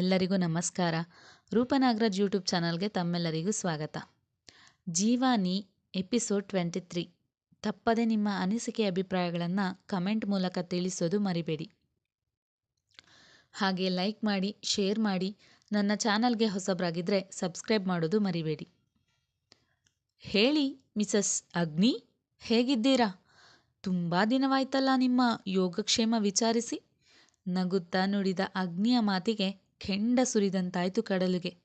ಎಲ್ಲರಿಗೂ ನಮಸ್ಕಾರ. ರೂಪನಾಗರಾಜ್ ಯೂಟ್ಯೂಬ್ ಚಾನಲ್ಗೆ ತಮ್ಮೆಲ್ಲರಿಗೂ ಸ್ವಾಗತ. ಜೀವಾನಿ ಎಪಿಸೋಡ್ ಟ್ವೆಂಟಿ ತ್ರೀ. ತಪ್ಪದೆ ನಿಮ್ಮ ಅನಿಸಿಕೆ ಅಭಿಪ್ರಾಯಗಳನ್ನು ಕಮೆಂಟ್ ಮೂಲಕ ತಿಳಿಸೋದು ಮರಿಬೇಡಿ. ಹಾಗೆ ಲೈಕ್ ಮಾಡಿ, ಶೇರ್ ಮಾಡಿ, ನನ್ನ ಚಾನಲ್ಗೆ ಹೊಸಬರಾಗಿದ್ದರೆ ಸಬ್ಸ್ಕ್ರೈಬ್ ಮಾಡೋದು ಮರಿಬೇಡಿ. ಹೇಳಿ, ಮಿಸಸ್ ಅಗ್ನಿ, ಹೇಗಿದ್ದೀರಾ? ತುಂಬ ದಿನವಾಯ್ತಲ್ಲ ನಿಮ್ಮ ಯೋಗಕ್ಷೇಮ ವಿಚಾರಿಸಿ. ನಗುತ್ತಾ ನುಡಿದ ಅಗ್ನಿಯ ಮಾತಿಗೆ ಕೆಂಡ ಸುರಿದಂತಾಯ್ತು ಕಡಲಿಗೆ.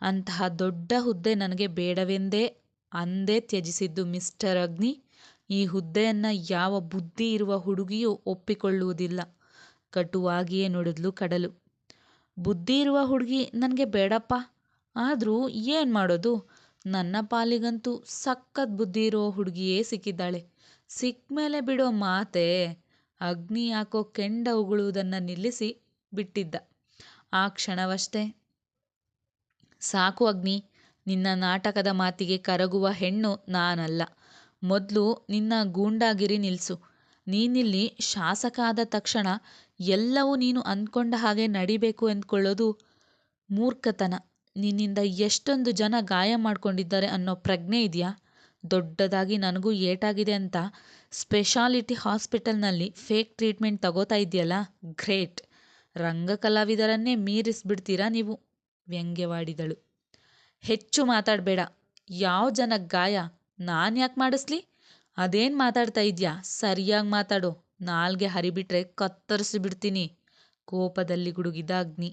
ಅಂತಹ ದೊಡ್ಡ ಹುದ್ದೆ ನನಗೆ ಬೇಡವೆಂದೇ ಅಂದೇ ತ್ಯಜಿಸಿದ್ದು ಮಿಸ್ಟರ್ ಅಗ್ನಿ. ಈ ಹುದ್ದೆಯನ್ನು ಯಾವ ಬುದ್ಧಿ ಇರುವ ಹುಡುಗಿಯೂ ಒಪ್ಪಿಕೊಳ್ಳುವುದಿಲ್ಲ. ಕಟುವಾಗಿಯೇ ನುಡಿದ್ಲು ಕಡಲು. ಬುದ್ಧಿ ಇರುವ ಹುಡುಗಿ ನನಗೆ ಬೇಡಪ್ಪ. ಆದರೂ ಏನು ಮಾಡೋದು? ನನ್ನ ಪಾಲಿಗಂತೂ ಸಖತ್ ಬುದ್ಧಿ ಇರುವ ಹುಡುಗಿಯೇ ಸಿಕ್ಕಿದ್ದಾಳೆ. ಸಿಕ್ಕ ಮೇಲೆ ಬಿಡೋ ಮಾತೇ ಅಗ್ನಿ ಯಾಕೋ ಕೆಂಡ ಉಗುಳುವುದನ್ನು ನಿಲ್ಲಿಸಿ ಬಿಟ್ಟಿದ್ದ. ಆ ಕ್ಷಣವಷ್ಟೇ. ಸಾಕು ಅಗ್ನಿ, ನಿನ್ನ ನಾಟಕದ ಮಾತಿಗೆ ಕರಗುವ ಹೆಣ್ಣು ನಾನಲ್ಲ. ಮೊದಲು ನಿನ್ನ ಗೂಂಡಾಗಿರಿ ನಿಲ್ಲಿಸು ನೀನಿಲ್ಲಿ ಶಾಸಕ ಆದ ತಕ್ಷಣ ಎಲ್ಲವೂ ನೀನು ಅಂದ್ಕೊಂಡ ಹಾಗೆ ನಡಿಬೇಕು ಎಂದ್ಕೊಳ್ಳೋದು ಮೂರ್ಖತನ. ನಿನ್ನಿಂದ ಎಷ್ಟೊಂದು ಜನ ಗಾಯ ಮಾಡ್ಕೊಂಡಿದ್ದಾರೆ ಅನ್ನೋ ಪ್ರಜ್ಞೆ ಇದೆಯಾ? ದೊಡ್ಡದಾಗಿ ನನಗೂ ಏಟಾಗಿದೆ ಅಂತ ಸ್ಪೆಷಾಲಿಟಿ ಹಾಸ್ಪಿಟಲ್ನಲ್ಲಿ ಫೇಕ್ ಟ್ರೀಟ್ಮೆಂಟ್ ತಗೋತಾ ಇದೆಯಲ್ಲ ಗ್ರೇಟ್. ರಂಗ ಕಲಾವಿದರನ್ನೇ ಮೀರಿಸ್ಬಿಡ್ತೀರಾ ನೀವು? ವ್ಯಂಗ್ಯವಾಡಿದಳು. ಹೆಚ್ಚು ಮಾತಾಡಬೇಡ. ಯಾವ ಜನ ಗಾಯ? ನಾನು ಯಾಕೆ ಮಾಡಿಸ್ಲಿ? ಅದೇನು ಮಾತಾಡ್ತಾ ಇದೆಯಾ? ಸರಿಯಾಗಿ ಮಾತಾಡು. ನಾಲ್ಗೆ ಹರಿಬಿಟ್ರೆ ಕತ್ತರಿಸಿಬಿಡ್ತೀನಿ. ಕೋಪದಲ್ಲಿ ಗುಡುಗಿದ ಅಗ್ನಿ.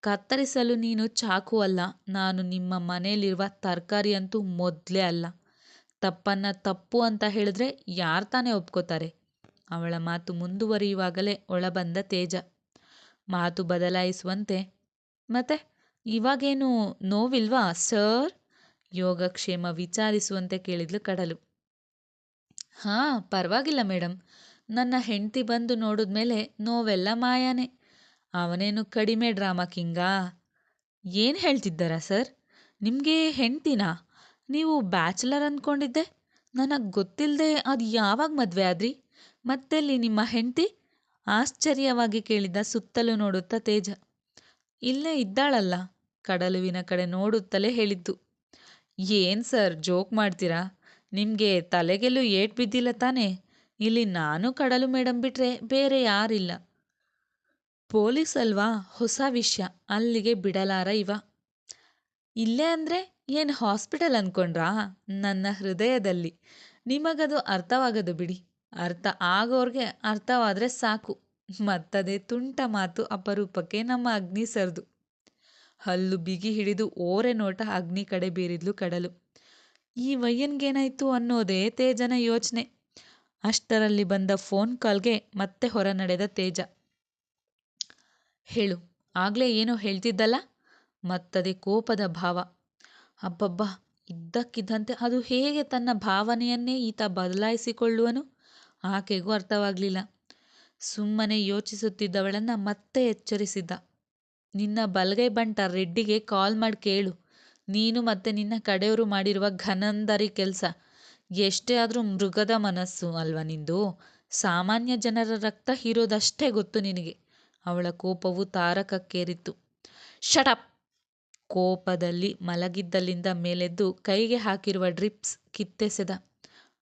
ಕತ್ತರಿಸಲು ನೀನು ಚಾಕು ಅಲ್ಲ. ನಾನು ನಿಮ್ಮ ಮನೆಯಲ್ಲಿರುವ ತರಕಾರಿ ಅಂತೂ ಮೊದಲೇ ಅಲ್ಲ. ತಪ್ಪನ್ನು ತಪ್ಪು ಅಂತ ಹೇಳಿದ್ರೆ ಯಾರು ತಾನೇ ಒಪ್ಕೋತಾರೆ? ಅವಳ ಮಾತು ಮುಂದುವರಿಯುವಾಗಲೇ ಒಳಬಂದ ತೇಜ. ಮಾತು ಬದಲಾಯಿಸುವಂತೆ, ಮತ್ತೆ ಇವಾಗೇನು ನೋವಿಲ್ವಾ, ಸರ್? ಯೋಗಕ್ಷೇಮ ವಿಚಾರಿಸುವಂತೆ ಕೇಳಿದ್ಲು ಕಡಲು. ಹಾಂ, ಪರವಾಗಿಲ್ಲ ಮೇಡಮ್ ನನ್ನ ಹೆಂಡತಿ ಬಂದು ನೋಡಿದ್ಮೇಲೆ ನೋವೆಲ್ಲ ಮಾಯಾನೆ. ಅವನೇನು ಕಡಿಮೆ ಡ್ರಾಮಾ ಕಿಂಗಾ? ಏನು ಹೇಳ್ತಿದ್ದಾರಾ, ಸರ್? ನಿಮಗೆ ಹೆಂಡ್ತಿನಾ? ನೀವು ಬ್ಯಾಚುಲರ್ ಅಂದ್ಕೊಂಡಿದ್ದೆ ನನಗೆ ಗೊತ್ತಿಲ್ಲದೆ ಅದು ಯಾವಾಗ ಮದುವೆ ಆದ್ರಿ? ಮತ್ತೆಲ್ಲಿ ನಿಮ್ಮ ಹೆಂಡತಿ? ಆಶ್ಚರ್ಯವಾಗಿ ಕೇಳಿದ ಸುತ್ತಲೂ ನೋಡುತ್ತಾ ತೇಜ. ಇಲ್ಲೇ ಇದ್ದಾಳಲ್ಲ, ಕಡಲುವಿನ ಕಡೆ ನೋಡುತ್ತಲೇ ಹೇಳಿದ್ದು. ಏನು ಸರ್, ಜೋಕ್ ಮಾಡ್ತೀರಾ? ನಿಮಗೆ ತಲೆಗೆಲ್ಲೂ ಏಟ್ ಬಿದ್ದಿಲ್ಲ ತಾನೇ? ಇಲ್ಲಿ ನಾನು ಕಡಲು ಮೇಡಮ್ ಬಿಟ್ರೆ ಬೇರೆ ಯಾರಿಲ್ಲ. ಪೊಲೀಸ್ ಅಲ್ವಾ ಹೊಸ ವಿಷಯ, ಅಲ್ಲಿಗೆ ಬಿಡಲಾರ ಇವ. ಇಲ್ಲೇ ಅಂದರೆ? ಏನು ಹಾಸ್ಪಿಟಲ್ ಅಂದ್ಕೊಂಡ್ರಾ ನನ್ನ ಹೃದಯದಲ್ಲಿ. ನಿಮಗದು ಅರ್ಥವಾಗದು ಬಿಡಿ. ಅರ್ಥ ಆಗೋರ್ಗೆ ಅರ್ಥವಾದರೆ ಸಾಕು. ಮತ್ತದೇ ತುಂಟ ಮಾತು ಅಪರೂಪಕ್ಕೆ ನಮ್ಮ ಅಗ್ನಿ ಸರ್ದು. ಹಲ್ಲು ಬಿಗಿ ಹಿಡಿದು ಓರೆ ನೋಟ ಅಗ್ನಿ ಕಡೆ ಬೀರಿದ್ಲು ಕಡಲು. ಈ ವಯ್ಯನ್ಗೇನಾಯ್ತು ಅನ್ನೋದೇ ತೇಜನ ಯೋಚನೆ. ಅಷ್ಟರಲ್ಲಿ ಬಂದ ಫೋನ್ ಕಾಲ್ಗೆ ಮತ್ತೆ ಹೊರ ನಡೆದ ತೇಜ. ಹೇಳು, ಆಗಲೇ ಏನೋ ಹೇಳ್ತಿದ್ದಲ್ಲ? ಮತ್ತದೇ ಕೋಪದ ಭಾವ. ಅಬ್ಬಬ್ಬ, ಇದ್ದಕ್ಕಿದ್ದಂತೆ ಅದು ಹೇಗೆ ತನ್ನ ಭಾವನೆಯನ್ನೇ ಈತ ಬದಲಾಯಿಸಿಕೊಳ್ಳುವನು? ಆಕೆಗೂ ಅರ್ಥವಾಗಲಿಲ್ಲ. ಸುಮ್ಮನೆ ಯೋಚಿಸುತ್ತಿದ್ದವಳನ್ನ ಮತ್ತೆ ಎಚ್ಚರಿಸಿದ್ದ. ನಿನ್ನ ಬಲಗೈ ಬಂಟ ರೆಡ್ಡಿಗೆ ಕಾಲ್ ಮಾಡಿ ಕೇಳು. ನೀನು ಮತ್ತೆ ನಿನ್ನ ಕಡೆಯವರು ಮಾಡಿರುವ ಘನಂದರಿ ಕೆಲಸ. ಎಷ್ಟೇ ಆದರೂ ಮೃಗದ ಮನಸ್ಸು ಅಲ್ವಾ ನಿಂದು? ಸಾಮಾನ್ಯ ಜನರ ರಕ್ತ ಹೀರೋದಷ್ಟೇ ಗೊತ್ತು ನಿನಗೆ. ಅವಳ ಕೋಪವು ತಾರಕಕ್ಕೇರಿತ್ತು. ಶಟಪ್ ಕೋಪದಲ್ಲಿ ಮಲಗಿದ್ದಲ್ಲಿಂದ ಮೇಲೆದ್ದು ಕೈಗೆ ಹಾಕಿರುವ ಡ್ರಿಪ್ಸ್ ಕಿತ್ತೆಸೆದ.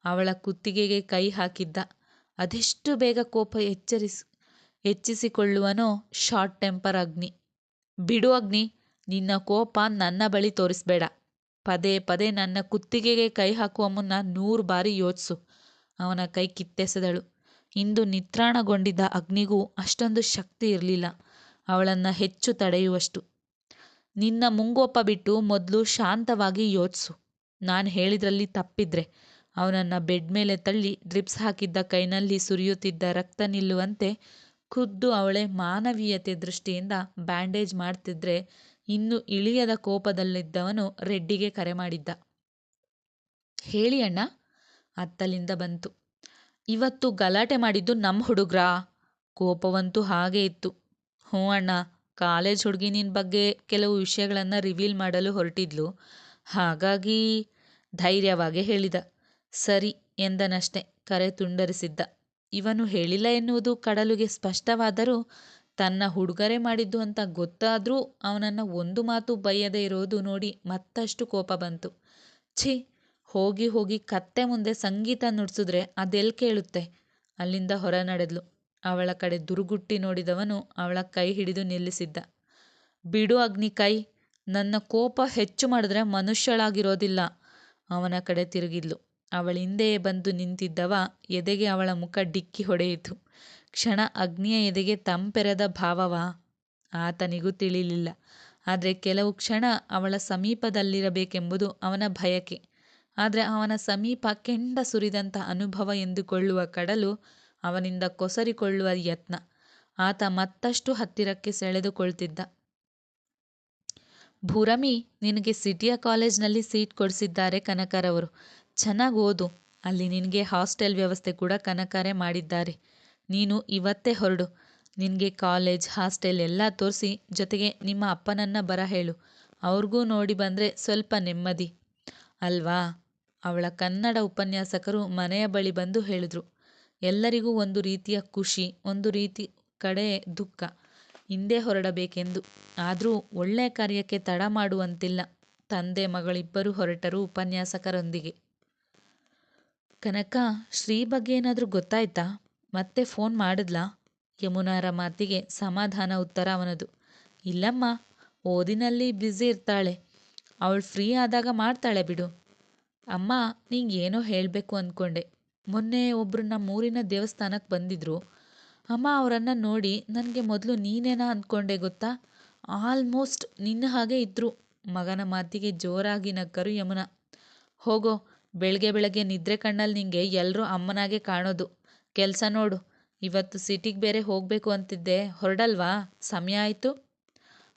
ಅವಳ ಕುತ್ತಿಗೆಗೆ ಕೈ ಹಾಕಿದ್ದ. ಅದೆಷ್ಟು ಬೇಗ ಕೋಪ ಎಚ್ಚರಿಸಿ, ಹೆಚ್ಚಿಸಿಕೊಳ್ಳುವನೋ ಶಾರ್ಟ್ ಟೆಂಪರ್ ಅಗ್ನಿ. ಬಿಡು ಅಗ್ನಿ, ನಿನ್ನ ಕೋಪ ನನ್ನ ಬಳಿ ತೋರಿಸ್ಬೇಡ. ಪದೇ ಪದೇ ನನ್ನ ಕುತ್ತಿಗೆಗೆ ಕೈ ಹಾಕುವ ಮುನ್ನ ನೂರು ಬಾರಿ ಯೋಚಿಸು. ಅವನ ಕೈ ಕಿತ್ತೆಸೆದಳು. ಇಂದು ನಿತ್ರಾಣಗೊಂಡಿದ್ದ ಅಗ್ನಿಗೂ ಅಷ್ಟೊಂದು ಶಕ್ತಿ ಇರಲಿಲ್ಲ. ಅವಳನ್ನು ಹೆಚ್ಚು ತಡೆಯುವಷ್ಟು. ನಿನ್ನ ಮುಂಗೋಪ ಬಿಟ್ಟು ಮೊದಲು ಶಾಂತವಾಗಿ ಯೋಚಿಸು. ನಾನು ಹೇಳಿದ್ರಲ್ಲಿ ತಪ್ಪಿದ್ರೆ. ಅವನನ್ನ ಬೆಡ್ ಮೇಲೆ ತಳ್ಳಿ ಡ್ರಿಪ್ಸ್ ಹಾಕಿದ್ದ ಕೈನಲ್ಲಿ ಸುರಿಯುತ್ತಿದ್ದ ರಕ್ತ ನಿಲ್ಲುವಂತೆ ಖುದ್ದು ಅವಳೇ ಮಾನವೀಯತೆ ದೃಷ್ಟಿಯಿಂದ ಬ್ಯಾಂಡೇಜ್ ಮಾಡ್ತಿದ್ರೆ ಇನ್ನು ಇಳಿಯದ ಕೋಪದಲ್ಲಿದ್ದವನು ರೆಡ್ಡಿಗೆ ಕರೆ ಮಾಡಿದ್ದ. ಹೇಳಿ ಅಣ್ಣ. ಅತ್ತಲಿಂದ ಬಂತು. ಇವತ್ತು ಗಲಾಟೆ ಮಾಡಿದ್ದು ನಮ್ಮ ಹುಡುಗ್ರಾ? ಕೋಪವಂತೂ ಹಾಗೇ ಇತ್ತು. ಹ್ಞೂ ಅಣ್ಣ. ಕಾಲೇಜ್ ಹುಡುಗಿ ನಿನ್ನ ಬಗ್ಗೆ ಕೆಲವು ವಿಷಯಗಳನ್ನು ರಿವೀಲ್ ಮಾಡಲು ಹೊರಟಿದ್ಲು. ಹಾಗಾಗಿ ಧೈರ್ಯವಾಗೇ ಹೇಳಿದ. ಸರಿ ಎಂದನಷ್ಟೆ ಕರೆ ತುಂಡರಿಸಿದ್ದ. ಇವನು ಹೇಳಿಲ್ಲ ಎನ್ನುವುದು ಕಡಲುಗೆ ಸ್ಪಷ್ಟವಾದರೂ ತನ್ನ ಹುಡುಗರೇ ಮಾಡಿದ್ದು ಅಂತ ಗೊತ್ತಾದರೂ ಅವನನ್ನು ಒಂದು ಮಾತು ಬೈಯದೇ ಇರೋದು ನೋಡಿ ಮತ್ತಷ್ಟು ಕೋಪ ಬಂತು. ಛೀ, ಹೋಗಿ ಹೋಗಿ ಕತ್ತೆ ಮುಂದೆ ಸಂಗೀತ ನುಡಿಸಿದ್ರೆ ಅದೆಲ್ಲಿ ಕೇಳುತ್ತೆ? ಅಲ್ಲಿಂದ ಹೊರ ನಡೆದ್ಲು. ಅವಳ ಕಡೆ ದುರುಗುಟ್ಟಿ ನೋಡಿದವನು ಅವಳ ಕೈ ಹಿಡಿದು ನಿಲ್ಲಿಸಿದ್ದ. ಬಿಡು ಅಗ್ನಿ ಕೈ, ನನ್ನ ಕೋಪ ಹೆಚ್ಚು ಮಾಡಿದ್ರೆ ಮನುಷ್ಯಳಾಗಿರೋದಿಲ್ಲ. ಅವನ ಕಡೆ ತಿರುಗಿದ್ಲು. ಅವಳ ಹಿಂದೆಯೇ ಬಂದು ನಿಂತಿದ್ದವ ಎದೆಗೆ ಅವಳ ಮುಖ ಡಿಕ್ಕಿ ಹೊಡೆಯಿತು. ಕ್ಷಣ ಅಗ್ನಿಯ ಎದೆಗೆ ತಂಪೆರೆದ ಭಾವವ. ಆತನಿಗೂ ತಿಳಿಲಿಲ್ಲ. ಆದರೆ ಕೆಲವು ಕ್ಷಣ ಅವಳ ಸಮೀಪದಲ್ಲಿರಬೇಕೆಂಬುದು ಅವನ ಬಯಕೆ. ಆದರೆ ಅವನ ಸಮೀಪ ಕೆಂಡ ಸುರಿದಂಥ ಅನುಭವ ಎಂದುಕೊಳ್ಳುವ ಕಡಲು ಅವನಿಂದ ಕೊಸರಿಕೊಳ್ಳುವ ಯತ್ನ. ಆತ ಮತ್ತಷ್ಟು ಹತ್ತಿರಕ್ಕೆ ಸೆಳೆದುಕೊಳ್ತಿದ್ದ. ಭೂರಮಿ, ನಿನಗೆ ಸಿಟಿಯ ಕಾಲೇಜ್ನಲ್ಲಿ ಸೀಟ್ ಕೊಡಿಸಿದ್ದಾರೆ ಕನಕರವರು. ಚೆನ್ನಾಗಿ ಓದು. ಅಲ್ಲಿ ನಿನಗೆ ಹಾಸ್ಟೆಲ್ ವ್ಯವಸ್ಥೆ ಕೂಡ ಕನಕರೇ ಮಾಡಿದ್ದಾರೆ. ನೀನು ಇವತ್ತೇ ಹೊರಡು. ನಿನಗೆ ಕಾಲೇಜ್, ಹಾಸ್ಟೆಲ್ ಎಲ್ಲ ತೋರಿಸಿ ಜೊತೆಗೆ ನಿಮ್ಮ ಅಪ್ಪನನ್ನು ಬರ ಹೇಳು. ಅವ್ರಿಗೂ ನೋಡಿ ಬಂದರೆ ಸ್ವಲ್ಪ ನೆಮ್ಮದಿ. ಅಲ್ವಾ? ಅವಳ ಕನ್ನಡ ಉಪನ್ಯಾಸಕರು ಮನೆಯ ಬಳಿ ಬಂದು ಹೇಳಿದ್ರು. ಎಲ್ಲರಿಗೂ ಒಂದು ರೀತಿಯ ಖುಷಿ, ಒಂದು ರೀತಿ ಕಡೆ ದುಃಖ. ಹಿಂದೆ ಹೊರಡಬೇಕೆಂದು. ಆದರೂ ಒಳ್ಳೆಯ ಕಾರ್ಯಕ್ಕೆ ತಡ ಮಾಡುವಂತಿಲ್ಲ ತಂದೆ ಮಗಳಿಬ್ಬರು ಹೊರಟರು ಉಪನ್ಯಾಸಕರೊಂದಿಗೆ. ಕನಕ, ಶ್ರೀ ಬಗ್ಗೆ ಏನಾದರೂ ಗೊತ್ತಾಯ್ತಾ? ಮತ್ತೆ ಫೋನ್ ಮಾಡಿದ್ಲಾ? ಯಮುನಾರ ಮಾತಿಗೆ ಸಮಾಧಾನ ಉತ್ತರ ಅವನದು. ಇಲ್ಲಮ್ಮ, ಓದಿನಲ್ಲಿ ಬ್ಯುಸಿ ಇರ್ತಾಳೆ. ಅವಳು ಫ್ರೀ ಆದಾಗ ಮಾಡ್ತಾಳೆ ಬಿಡು. ಅಮ್ಮ ನಿಂಗೆ ಏನೋ ಹೇಳಬೇಕು ಅಂದ್ಕೊಂಡೆ ಮೊನ್ನೆ ಒಬ್ಬರು ನಮ್ಮೂರಿನ ದೇವಸ್ಥಾನಕ್ಕೆ ಬಂದಿದ್ರು. ಅಮ್ಮ ಅವರನ್ನು ನೋಡಿ, ನನಗೆ ಮೊದಲು ನೀನೇನಾ ಅಂದ್ಕೊಂಡೆ ಗೊತ್ತಾ? ಆಲ್ಮೋಸ್ಟ್ ನಿನ್ನ ಹಾಗೆ ಇದ್ದರು ಮಗನ ಮಾತಿಗೆ ಜೋರಾಗಿ ನಕ್ಕರು ಯಮುನಾ. ಹೋಗೋ ಬೆಳಗ್ಗೆ ಬೆಳಗ್ಗೆ ನಿದ್ರೆ ಕಣ್ಣಲ್ಲಿ ನಿಂಗೆ ಎಲ್ಲರೂ ಅಮ್ಮನಾಗೆ ಕಾಣೋದು. ಕೆಲಸ ನೋಡು. ಇವತ್ತು ಸಿಟಿಗೆ ಬೇರೆ ಹೋಗಬೇಕು ಅಂತಿದ್ದೆ. ಹೊರಡಲ್ವಾ? ಸಮಯ ಆಯಿತು?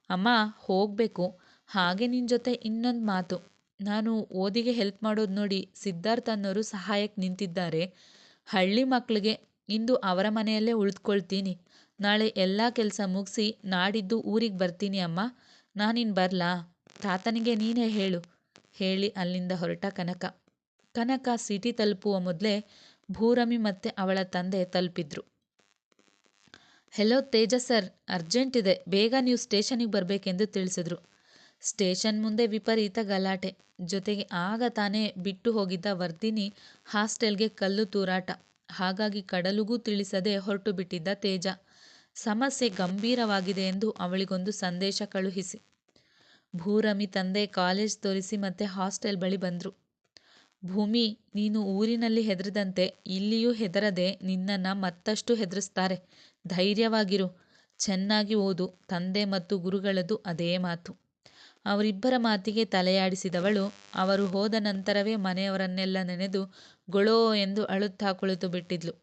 ಅಮ್ಮ, ಹೋಗಬೇಕು. ಹಾಗೆ ನಿನ್ನ ಜೊತೆ ಇನ್ನೊಂದು ಮಾತು. ನಾನು ಓದಿಗೆ ಹೆಲ್ಪ್ ಮಾಡೋದು ನೋಡಿ ಸಿದ್ಧಾರ್ಥ ಅನ್ನೋರು ಸಹಾಯಕ್ಕೆ ನಿಂತಿದ್ದಾರೆ. ಹಳ್ಳಿ ಮಕ್ಕಳಿಗೆ ಇಂದು ಅವರ ಮನೆಯಲ್ಲೇ ಉಳಿದುಕೊಳ್ತೀನಿ. ನಾಳೆ ಎಲ್ಲ ಕೆಲಸ ಮುಗಿಸಿ ನಾಡಿದ್ದು ಊರಿಗೆ ಬರ್ತೀನಿ ಅಮ್ಮ. ನಾನಿನ್ನು ಬರಲಾ? ತಾತನಿಗೆ ನೀನೇ ಹೇಳು. ಹೇಳಿ ಅಲ್ಲಿಂದ ಹೊರಟ ಕನಕ. ಕನಕ ಸಿಟಿ ತಲುಪುವ ಮೊದಲೇ ಭೂರಮಿ ಮತ್ತೆ ಅವಳ ತಂದೆ ತಲುಪಿದ್ರು. ಹೆಲೋ ತೇಜಸ್ ಸರ್ ಅರ್ಜೆಂಟ್ ಇದೆ. ಬೇಗ ನೀವು ಸ್ಟೇಷನಿಗೆ ಬರಬೇಕೆಂದು ತಿಳಿಸಿದ್ರು. ಸ್ಟೇಷನ್ ಮುಂದೆ ವಿಪರೀತ ಗಲಾಟೆ. ಜೊತೆಗೆ ಆಗ ತಾನೇ ಬಿಟ್ಟು ಹೋಗಿದ್ದ ವರ್ದಿನಿ ಹಾಸ್ಟೆಲ್ಗೆ ಕಲ್ಲು ತೂರಾಟ. ಹಾಗಾಗಿ ಕಡಲುಗೂ ತಿಳಿಸದೆ ಹೊರಟು ಬಿಟ್ಟಿದ್ದ ತೇಜ. ಸಮಸ್ಯೆ ಗಂಭೀರವಾಗಿದೆ ಎಂದು ಅವಳಿಗೊಂದು ಸಂದೇಶ ಕಳುಹಿಸಿ. ಭೂರಮಿ ತಂದೆ ಕಾಲೇಜ್ ತೋರಿಸಿ ಮತ್ತೆ ಹಾಸ್ಟೆಲ್ ಬಳಿ ಬಂದರು. ಭೂಮಿ, ನೀನು ಊರಿನಲ್ಲಿ ಹೆದರದಂತೆ ಇಲ್ಲಿಯೂ ಹೆದರದೆ ನಿನ್ನನ್ನು ಮತ್ತಷ್ಟು ಹೆದರಿಸ್ತಾರೆ. ಧೈರ್ಯವಾಗಿರು. ಚೆನ್ನಾಗಿ ಓದು. ತಂದೆ ಮತ್ತು ಗುರುಗಳದು ಅದೇ ಮಾತು. ಅವರಿಬ್ಬರ ಮಾತಿಗೆ ತಲೆಯಾಡಿಸಿದವಳು, ಅವರು ಹೋದ ನಂತರವೇ ಮನೆಯವರನ್ನೆಲ್ಲ ನೆನೆದು ಗೊಳೋ ಎಂದು ಅಳುತ್ತಾ ಕುಳಿತು ಬಿಟ್ಟಿದ್ಲು.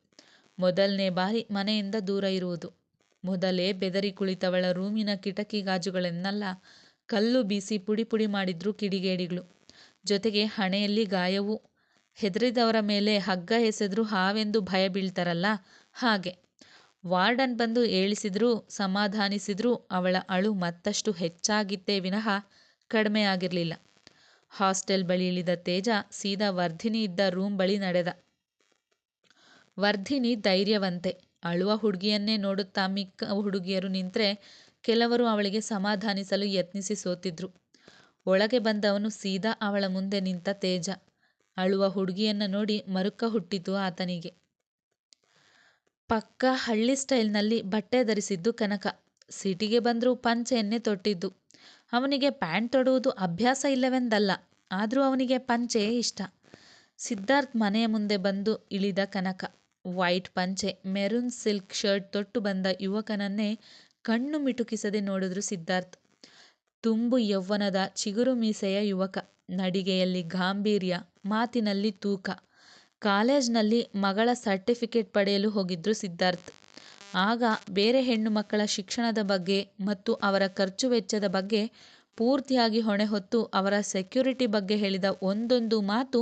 ಮೊದಲನೇ ಬಾರಿ ಮನೆಯಿಂದ ದೂರ ಇರುವುದು. ಮೊದಲೇ ಬೆದರಿ ಕುಳಿತವಳ ರೂಮಿನ ಕಿಟಕಿ ಗಾಜುಗಳನ್ನೆಲ್ಲ ಕಲ್ಲು ಬೀಸಿ ಪುಡಿ ಪುಡಿ ಮಾಡಿದ್ರು ಕಿಡಿಗೇಡಿಗಳು. ಜೊತೆಗೆ ಹಣೆಯಲ್ಲಿ ಗಾಯವೂ, ಹೆದರಿದವರ ಮೇಲೆ ಹಗ್ಗ ಎಸೆದ್ರು ಹಾವೆಂದು ಭಯ ಬೀಳ್ತಾರಲ್ಲ, ಹಾಗೆ. ವಾರ್ಡನ್ ಬಂದು ಏಳಿಸಿದ್ರೂ, ಸಮಾಧಾನಿಸಿದ್ರೂ ಅವಳ ಅಳು ಮತ್ತಷ್ಟು ಹೆಚ್ಚಾಗಿತ್ತೇ ವಿನಃ ಕಡಿಮೆ ಆಗಿರಲಿಲ್ಲ ಹಾಸ್ಟೆಲ್ ಬಳಿ ಇಳಿದ ತೇಜ ಸೀದಾ ವರ್ಧಿನಿ ಇದ್ದ ರೂಮ್ ಬಳಿ ನಡೆದ. ವರ್ಧಿನಿ ಧೈರ್ಯವಂತೆ ಅಳುವ ಹುಡುಗಿಯನ್ನೇ ನೋಡುತ್ತಾ ಮಿಕ್ಕ ಹುಡುಗಿಯರು ನಿಂತರೆ ಕೆಲವರು ಅವಳಿಗೆ ಸಮಾಧಾನಿಸಲು ಯತ್ನಿಸಿ ಸೋತಿದ್ರು. ಒಳಗೆ ಬಂದವನು ಸೀದಾ ಅವಳ ಮುಂದೆ ನಿಂತ ತೇಜ. ಅಳುವ ಹುಡುಗಿಯನ್ನ ನೋಡಿ ಮರುಕ ಹುಟ್ಟಿತು ಆತನಿಗೆ. ಪಕ್ಕ ಹಳ್ಳಿ ಸ್ಟೈಲ್ನಲ್ಲಿ ಬಟ್ಟೆ ಧರಿಸಿದ್ದು ಕನಕ. ಸಿಟಿಗೆ ಬಂದರೂ ಪಂಚೆಯನ್ನೇ ತೊಟ್ಟಿದ್ದು. ಅವನಿಗೆ ಪ್ಯಾಂಟ್ ತೊಡುವುದು ಅಭ್ಯಾಸ ಇಲ್ಲವೆಂದಲ್ಲ, ಆದರೂ ಅವನಿಗೆ ಪಂಚೆ ಇಷ್ಟ. ಸಿದ್ಧಾರ್ಥ್ ಮನೆಯ ಮುಂದೆ ಬಂದು ಇಳಿದ ಕನಕ. ವೈಟ್ ಪಂಚೆ, ಮೆರೂನ್ ಸಿಲ್ಕ್ ಶರ್ಟ್ ತೊಟ್ಟು ಬಂದ ಯುವಕನನ್ನೇ ಕಣ್ಣು ಮಿಟುಕಿಸದೆ ನೋಡಿದ್ರು ಸಿದ್ಧಾರ್ಥ್. ತುಂಬು ಯೌವ್ವನದ ಚಿಗುರು ಮೀಸೆಯ ಯುವಕ. ನಡಿಗೆಯಲ್ಲಿ ಗಾಂಭೀರ್ಯ, ಮಾತಿನಲ್ಲಿ ತೂಕ. ಕಾಲೇಜ್ನಲ್ಲಿ ಮಗಳ ಸರ್ಟಿಫಿಕೇಟ್ ಪಡೆಯಲು ಹೋಗಿದ್ರು ಸಿದ್ಧಾರ್ಥ್. ಆಗ ಬೇರೆ ಹೆಣ್ಣು ಮಕ್ಕಳ ಶಿಕ್ಷಣದ ಬಗ್ಗೆ ಮತ್ತು ಅವರ ಖರ್ಚು ವೆಚ್ಚದ ಬಗ್ಗೆ ಪೂರ್ತಿಯಾಗಿ ಹೊಣೆ ಹೊತ್ತು ಅವರ ಸೆಕ್ಯೂರಿಟಿ ಬಗ್ಗೆ ಹೇಳಿದ ಒಂದೊಂದು ಮಾತು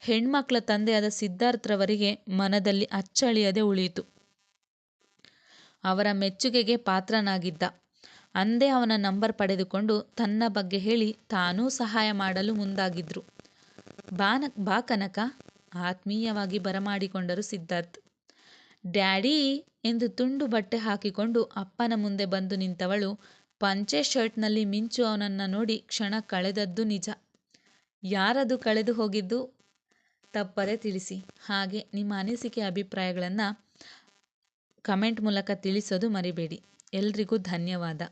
ಹೆಣ್ಮಕ್ಳ ತಂದೆಯಾದ ಸಿದ್ಧಾರ್ಥ್ರವರಿಗೆ ಮನದಲ್ಲಿ ಅಚ್ಚಳಿಯದೆ ಉಳಿಯಿತು. ಅವರ ಮೆಚ್ಚುಗೆಗೆ ಪಾತ್ರನಾಗಿದ್ದ. ಅಂದೇ ಅವನ ನಂಬರ್ ಪಡೆದುಕೊಂಡು ತನ್ನ ಬಗ್ಗೆ ಹೇಳಿ ತಾನೂ ಸಹಾಯ ಮಾಡಲು ಮುಂದಾಗಿದ್ರು. ಬಾ ಕನಕ ಆತ್ಮೀಯವಾಗಿ ಬರಮಾಡಿಕೊಂಡರು ಸಿದ್ಧಾರ್ಥ್ ಡ್ಯಾಡಿ ಎಂದು ತುಂಡು ಬಟ್ಟೆ ಹಾಕಿಕೊಂಡು ಅಪ್ಪನ ಮುಂದೆ ಬಂದು ನಿಂತವಳು ಪಂಚೆ ಶರ್ಟ್ನಲ್ಲಿ ಮಿಂಚು ಅವನನ್ನು ನೋಡಿ ಕ್ಷಣ ಕಳೆದದ್ದು ನಿಜ. ಯಾರದು ಕಳೆದು ಹೋಗಿದ್ದು? ತಪ್ಪದೆ ತಿಳಿಸಿ. ಹಾಗೆ ನಿಮ್ಮ ಅನಿಸಿಕೆ ಅಭಿಪ್ರಾಯಗಳನ್ನು ಕಮೆಂಟ್ ಮೂಲಕ ತಿಳಿಸೋದು ಮರಿಬೇಡಿ. ಎಲ್ರಿಗೂ ಧನ್ಯವಾದ.